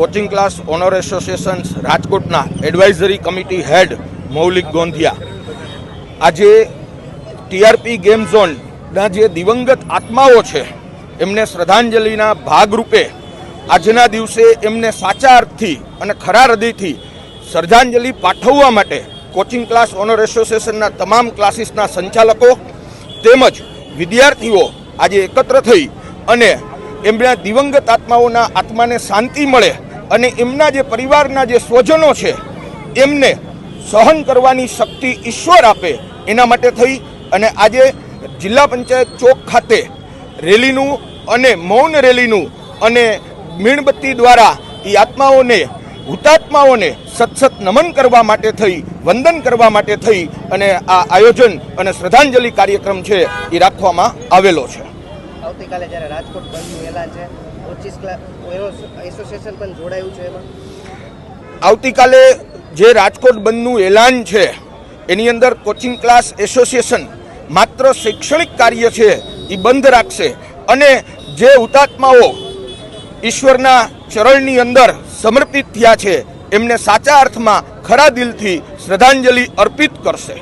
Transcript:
Coaching class owner association રાજકોટના advisory committee head Maulik Gondhiya. આજે TRP game ઝોનના જે દિવંગત આત્માઓ છે, એમને શ્રદ્ધાંજલિના ભાગરૂપે આજના દિવસે એમને સાચા અર્થથી અને ખરા હૃદયથી શ્રદ્ધાંજલિ પાઠવવા માટે કોચિંગ ક્લાસ ઓનર એસોસિએશનના તમામ ક્લાસીસના સંચાલકો તેમજ વિદ્યાર્થીઓ આજે એકત્ર થઈ અને એમના દિવંગત આત્માઓના આત્માને શાંતિ મળે અને એમના જે પરિવારના જે સ્વજનો છે, એમને સહન કરવાની શક્તિ ઈશ્વર આપે એના માટે થઈ અને આજે જિલ્લા પંચાયત ચોક ખાતે રેલીનું અને મૌન રેલીનું અને મીણબત્તી દ્વારા એ આત્માઓને, હુતાત્માઓને સતસત નમન કરવા માટે થઈ, વંદન કરવા માટે થઈ અને આ આયોજન અને શ્રદ્ધાંજલિ કાર્યક્રમ છે એ રાખવામાં આવેલો છે. આવતીકાલે જ્યારે રાજકોટ બંધનું છે પચીસ એસોસિએશન પણ જોડાયું છે એમાં. આવતીકાલે જે રાજકોટ બંધનું એલાન છે, એની અંદર કોચિંગ ક્લાસ એસોસિએશન માત્ર શૈક્ષણિક કાર્ય છે, એ બંધ રાખશે. અને જે હુતાત્માઓ ઈશ્વરના ચરણની અંદર સમર્પિત થયા છે, એમને સાચા અર્થમાં ખરા દિલથી શ્રદ્ધાંજલિ અર્પિત કરશે.